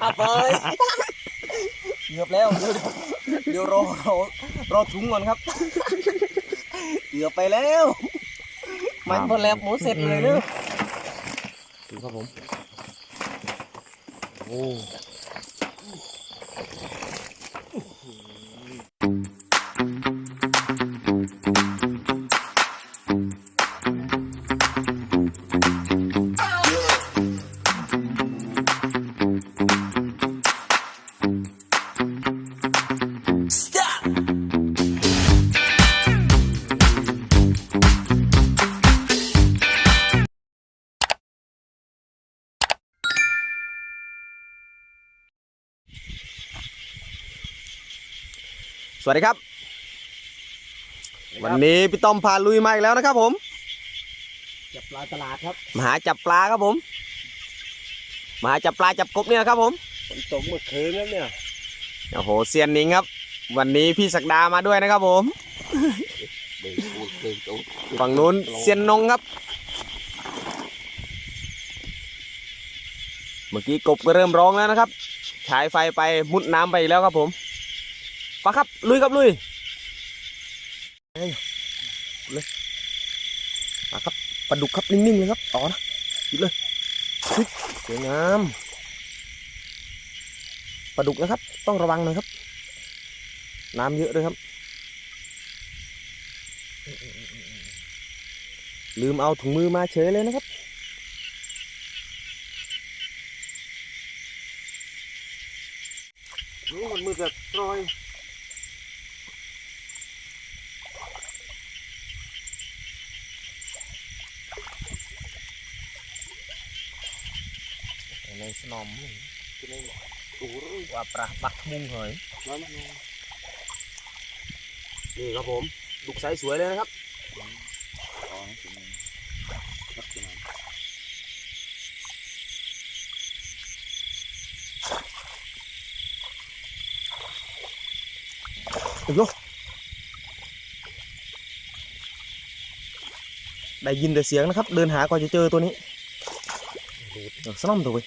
เอาไปเกือบแล้วเดี๋ยวเดี๋ยวรอรอรอถุงก่อนครับเกือบไปแล้ว มันพอแล้วหมูเสร็จเลยเนอะดูครับผม โอ้ วัสดีครับ วันนี้พี่ต้อมพาลุยมาอีกแล้วนะครับ ผม จับปลาตลาดครับมาหาจับปลาครับผมมาหาจับปลาจับกบเนี่ยนะครับผมฝนตกเมื่อคืนแล้วเนี่ยโอ้โหเซียนนิงครับ วันนี้พี่ศักดามาด้วยนะครับ ผมเดินปูนเดินตรงฝั่งนู้นเซียนนงครับ เมื่อกี้กบก็เริ่มร้องแล้วนะครับ ฉายไฟไปมุดน้ำไปอีกแล้วครับผม ไปครับ ลุยครับลุยเฮ้ยเลยมาครับปลาดุกครับนิ่งๆเลยครับต่อนะหยิบเลยฮึบสวยงามปลาดุกนะครับ ต้องระวังหน่อยครับ น้ำเยอะด้วยครับ ลืมเอาถุงมือมาเฉยเลยนะครับนี่มันมือจะตรอย ในสนอมจะได้ตูรว่าปลาบักมุงเหยนั่นนี่ครับผมดุกไซส์สวยเลยนะครับอ๋อจริงครับจริงอีกโลได้ยินแต่เสียงนะครับ เดินหาก่อนจะเจอตัวนี้เออสนอมตัวเว้ย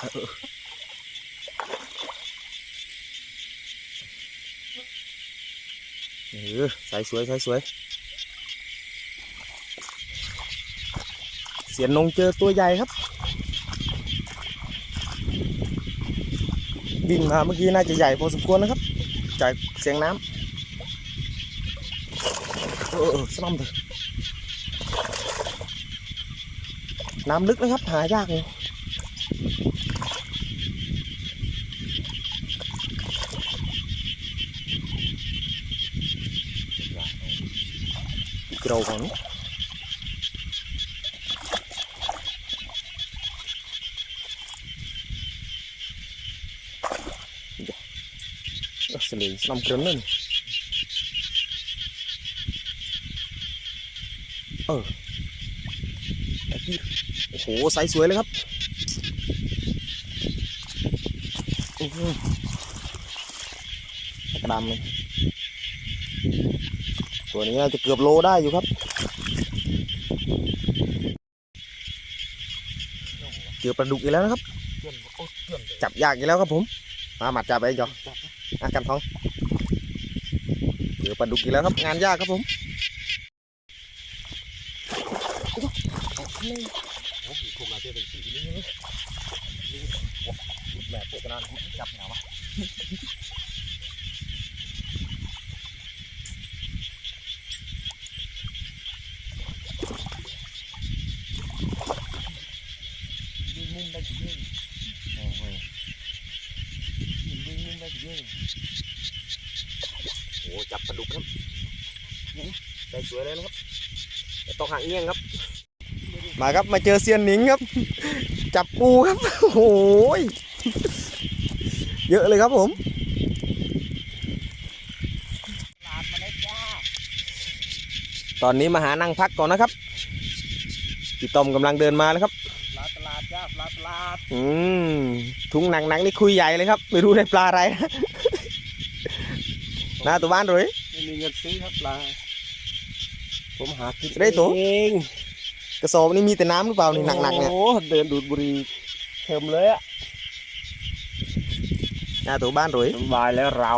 เออเออเออใส่สวยใส่สวย เสียนนงเจอตัวใหญ่ครับวิ่งมาเมื่อกี้น่าจะใหญ่พอสมควรนะครับ จากเสียงน้ำเออเออสลัมเถอะน้ำลึกนะครับ หายากเลย เกลียวก่อนเออสลิงสลัมเกรนนั่นเออไอ้พี่โอ้โหไซส์สวยเลยครับอื้อหือกระดำเลย ตัวนี้น่าจะเกือบโลได้อยู่ครับ เจอปลาดุกอีกแล้วนะครับ จับยากอีกแล้วครับผม มาหมัดจับไปจอจับอากันท้องเจอปลาดุกอีกแล้วครับ งานยากครับผมโอ้ผมาเจอเป็นสีนี้นี่แบบพวกนั้นจับเหงาวะ ยิงมุมได้กี่ยิงยิงมุมได้กี่ยิง โอ้จับปลาดุกครับได้สวยเลยนะครับแต่ต้อง ห่างเงี้ยงครับ มาครับมาเจอเซียนหนิงครับ จับปูครับโอ้โหยเยอะเลยครับผมตลาดมาแล้วจ้าตอนนี้มาหานั่งพักก่อนนะครับพี่ต้อมกำลังเดินมาแล้วครับปลาตลาดจ้าปลาตลาดอืมถุงหนักๆนี่คุยใหญ่เลยครับ ไม่รู้ได้ปลาอะไรนะหน้าตัวบ้านเลยไม่มีเงินซื้อครับปลา ผมหากินได้ตัว เองกระสอบนี่มีแต่น้ำหรือเปล่านี่หนักๆเนี่ยโอ้เดินดูดบุหรี่เทิมเลยอะหน้าตัวบ้านรวย สบายแล้วเรา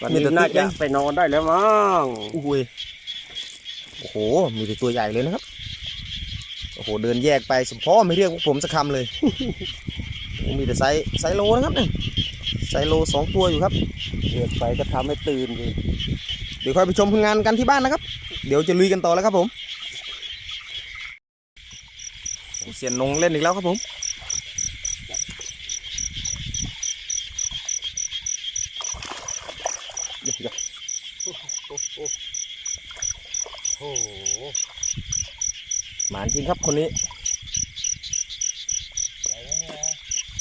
วันมีนี้แต่น่าติ๊กจะเอง ไปนอนได้แล้วมั้งอุ้ยโอ้โห มีแต่ตัวใหญ่เลยนะครับ โอ้โห เดินแยกไปสมพ่อไม่เรียกพวกผมสักคำเลยโอ้มีแต่ไซส์ไซส์โลนะครับนี่ไซส์โลสองตัวอยู่ครับเรียกไปก็ทำให้ตื่นดิเดี๋ยวค่อยไปชมผลงานกันที่บ้านนะครับ เดี๋ยวจะลุยกันต่อแล้วครับผมเสียนนงเล่นอีกแล้วครับผมหโอ้โหหมานจริงครับคนนี้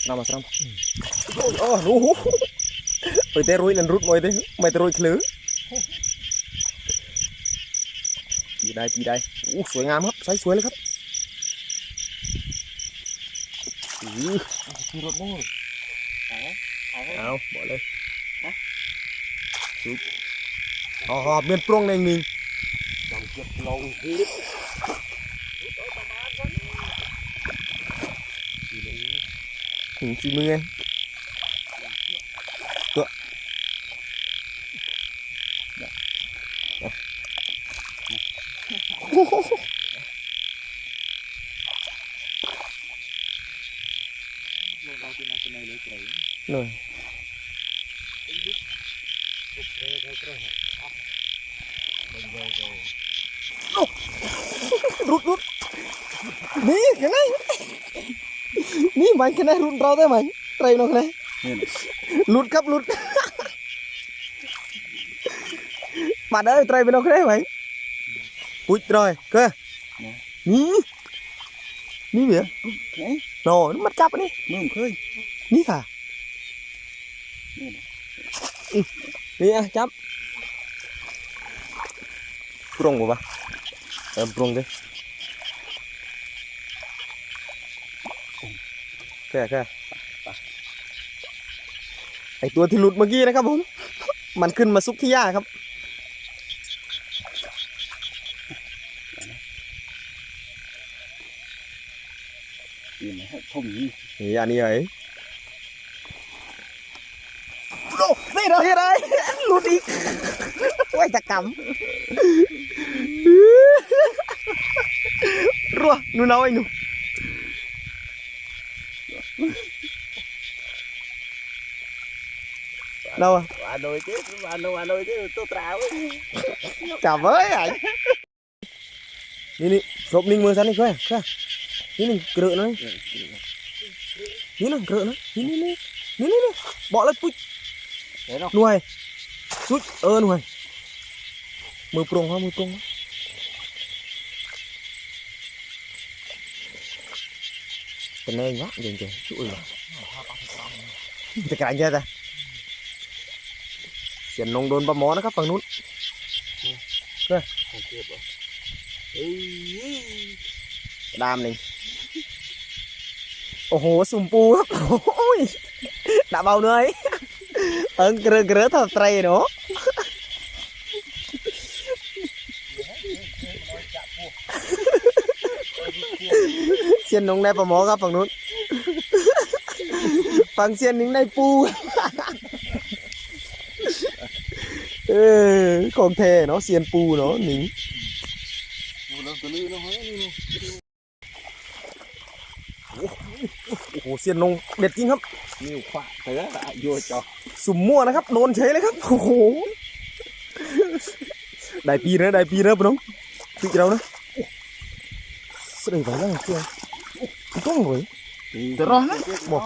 เรามาสรัมโอ้โอ้รู้ไปเตะรุยนั่นรุดมวยเตะไม่เตะรุยคลือจี ได้จีได้โอ้สวยงามครับไซส์สวยเลยครับอื้อคือรถนู่นเอาเอาเอาบอกเลยสุดอ๋อหอบเมียนปรุงในมิงลองเก็บลองทีถึงฝีมือไงตัว หน่อยรุดรุดนี่แค่ไหนนี่มันแค่ไหนรุดเราได้ไหมไตรน้องแค่ไหนหลุดครับหลุดมาเด้อไตรไปน้องแค่ไหนไหมปุ๊ย rồi cơ นี่นี่เบียเฮ้ยโน่มันจับอันนี่มึงเคยนี่ค่ะอืม นี่อะจับปรุงบ่ปะเออปรุงดิแค่แค่ไอตัวที่หลุดเมื่อกี้นะครับผม มันขึ้นมาซุกที่หญ้าครับนี่นะฮะทุ่มนี้นี่อันนี้เหรอ โอ้นี่เราเห็นอะไรหลุดอีกไว้ตะกำรัวหนูน้อยหนู đâu à ว่าโดยเจ๊ว่าโดยว่าโดยเจ๊ตัวตราว cả với ảnh đi đi rộp ninh mưa ra đi khoe khoe đi ninh cựa nó đi đi ninh cựa nó đi đi đi đi đi đi bỏ lên pui เห็นหรอ nuôi chút ơ nuôi mưa prong ha mưa prong ha cái này quá dừng chờ chú ơi จะกลายเยอะจ้ะเสียนนงโดนปลา เอิงกระอเกลือถ้าไตรเนาะเสียนนงในปลหมอครับฝั่งนู้นฝั่งเสียนนิงในปูเออของแท้เนาะเสียนปูเนาะหนิงโอ้โหเสียนนงเด็ดจริงครับนิ้วขวาเต๋อโยจ่อ สุ่มมั่วนะครับโดนเฉยเลยครับโอ้โหได้ปีนะได้ปีนะปะน้องปีเรานะสดไปแล้วเชียวต้องเลยเดี๋ยวรอนะบอก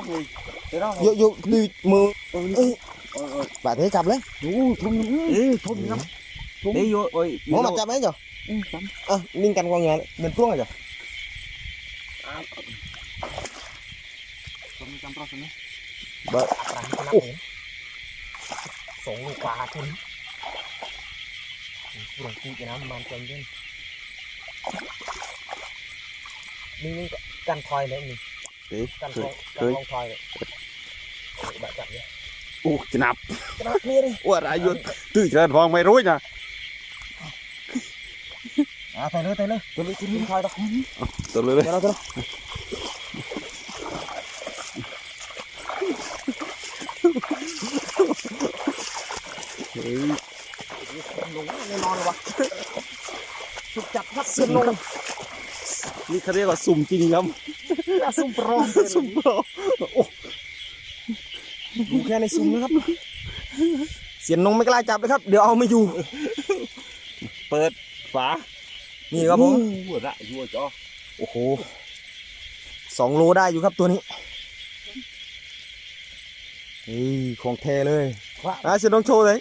เดี๋ยวรอโยโย่ดูมือเออเอ้ยบาดเทจับเลยดูทุ่มเอ้ยทุ่มครับทุ่มเอ้ยโยโอ้ยหมอมาจับไหมจ๊ะอืมจับอะนิ่งกันกองงานเหมือนพวงอะจ๊ะทุ่มจำรอดนะเบอร์โอ้ สองลูกปลาคุณหลงปีน้ำมันเต็มเย็นนิ่งๆกันคอยเลยนี่เอ้ยกันเคคอยเคกันยลองคอยเลยบาดจับเนี่ยโอ้จะนับกระดาษนี่เลยว่าอะไรอยู่ตื้อเชิญฟองไม่รู้จ้ะอะไปเลยไปเลยตัวนี้ตัวนี้คอยดอกตัวเลยเดี๋ยวเราเดี๋ยวเรา ยลงแน่นอนเลยวะจุกจับครับเสียนงนี่เขาเรียกว่าสุ่มจริงครับซุ่มปลอมสุ่มโปรโอ้ดูแค่ในสุ่มนะครับ เสียนนงไม่กล้าจับเลยครับ เดี๋ยวเอาไม่อยู่ เปิดฝา นี่ครับผมหัวละยัวจ้อโอ้โหสองโลได้อยู่ครับตัวนี้นี่ของแท้เลย อะเสียนงโชว์เลย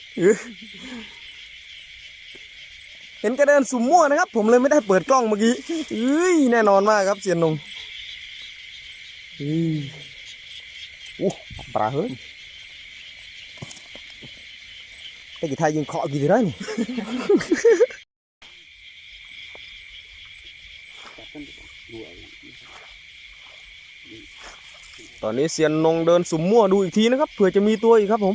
เห็นแกเดินสุ่มมั่วนะครับ ผมเลยไม่ได้เปิดกล้องเมื่อกี้เอ้ยแน่นอนมากครับเสียนนงอือโอ้ปลาเฮ้ยไอ้กี่ทายยิงเคาะกี่ทีได้นี่ตอนนี้เซียนนงเดินสุ่มมั่วดูอีกทีนะครับเผื่อจะมีตัวอีกครับผม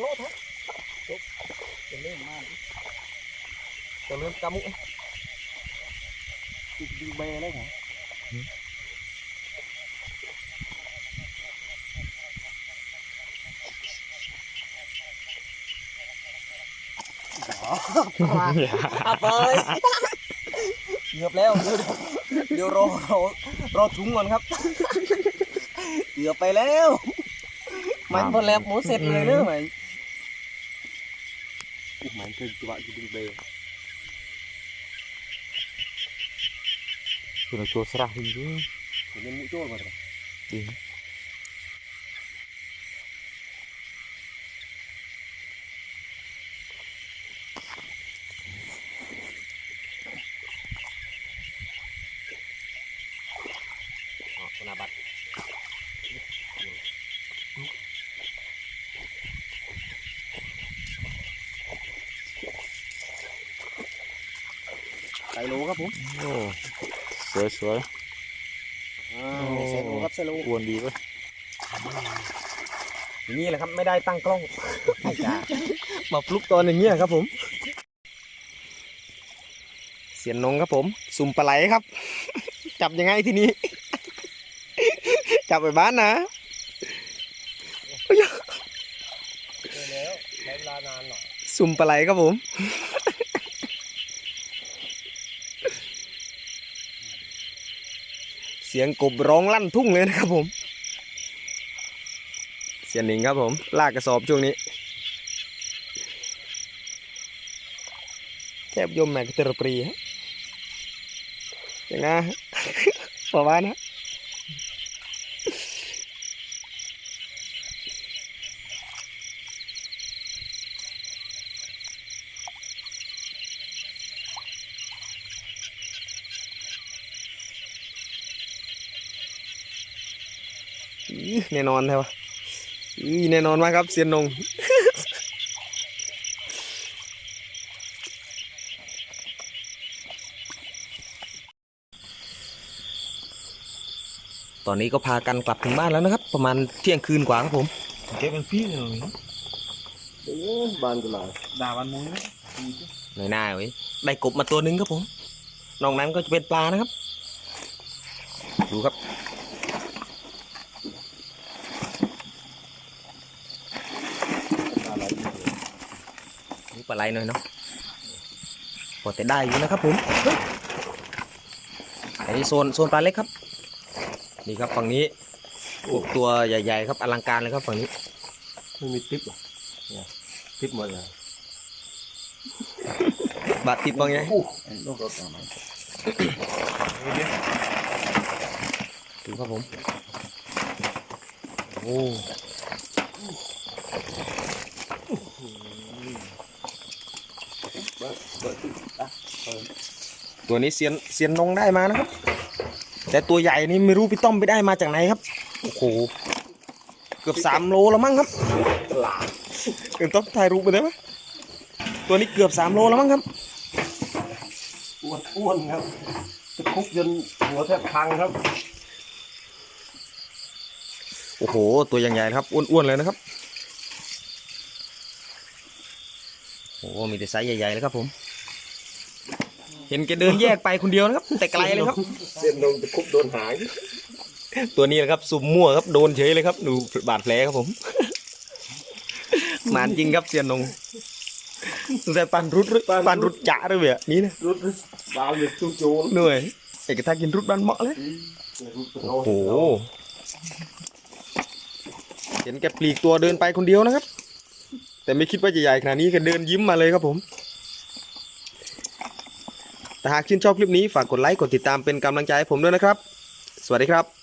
ำเกินไหมยอ Nó viết vô bao mang công Dạ, yêu cho. Xong rồi rồi. lỗ thế. Chụp. Đừng lên mà. Đừng lên cam mũi. Đi đi bè đấy hả? À ơi. เกือบแล้ว เดี๋ยวเดี๋ยวรอรอรอถุงก่อนครับเกือบไปแล้ว มันพอแล้วหมูเสร็จเลยเนอะไหม dari tua gitu bay. Sudah chứ serah ini. Kamu mau coba berapa? Đi Cái lố các bố. โอ้สวยสวย À, xe lố gấp xe lố. ควรดีเว้ยนี่แหละครับไม่ได้ตั้งกล้อง Hay chà. มาฟลุกตอนอย่างเงี้ยครับผม เสียนนงครับผม สุ่มปลาไหลครับ จับยังไงทีนี้ จับไปบ้านนะแล้วใช้เวลานานหน่อยสุ่มปลาไหลครับผม เสียงกบร้องลั่นทุ่งเลยนะครับผม เสียงหนิงครับผม ลากกระสอบช่วงนี้แทบยมแมกเตอร์ปรีฮะอย่างนะประมาณนะ อื้อแน่นอนใช่ปะอื้อแน่นอนมากครับเซียนนงตอนนี้ก็พากันกลับถึงบ้านแล้วนะครับ ประมาณเที่ยงคืนกว่าครับผม Cái bên phía rồi. Bàn của lại. Đà bàn muối đấy. หน่อยหน้าไว้ยได้กบมาตัวหนึ่งครับผมนอกนั้นก็จะเป็นปลานะครับ ดูครับ ปลาไหลหน่อยเนาะพอแต่ได้อยู่นะครับผมเฮ้ยอันนี้โซนโซนปลาเล็กครับ นี่ครับฝั่งนี้พวกตัวใหญ่ ๆ ครับอลังการเลยครับฝั่งนี้ Không มี tiếp à? Dạ. Tiếp mọi người. บาดติดบางไง Nó có cả này. ดูครับผม โอ้ ตัวนี้เซียนเซียนนงได้มานะครับ แต่ตัวใหญ่นี่ไม่รู้พี่ต้อมไปได้มาจากไหนครับ โอ้โห เกือบสามโลแล้วมั้งครับเอ็นต้องถ่ายรูปไปได้ไหมตัวนี้เกือบสามโลแล้วมั้งครับ อ้วนอ้วนครับจะคุกจนหัวแทบพังครับ โอ้โห ตัวใหญ่ๆนะครับ อ้วนๆเลยนะครับ โอ้โหมีแต่ไซส์ใหญ่ๆเลยครับผม เห็นแกเดินแยกไปคนเดียวนะครับ แต่ไกลเลยครับ เส้นนมจะคุกโดนหางตัวนี้นะครับสุ่มมั่วครับโดนเฉยเลยครับ ดูบาดแผลครับผมหมานจริงครับเซียนนงแต่ปันรุดด้วยปันรุดจ่าด้วยเว้ยนี่นะรุดบาวเหยียบจุ้งโจนเหนื่อยเอกทักกินรุดบันเหมาะเลยโอ้โหเห็นแกปลีกตัวเดินไปคนเดียวนะครับ แต่ไม่คิดว่าจะใหญ่ขนาดนี้แกเดินยิ้มมาเลยครับผม แต่หากชื่นชอบคลิปนี้ฝากกดไลค์กดติดตามเป็นกำลังใจให้ผมด้วยนะครับ สวัสดีครับ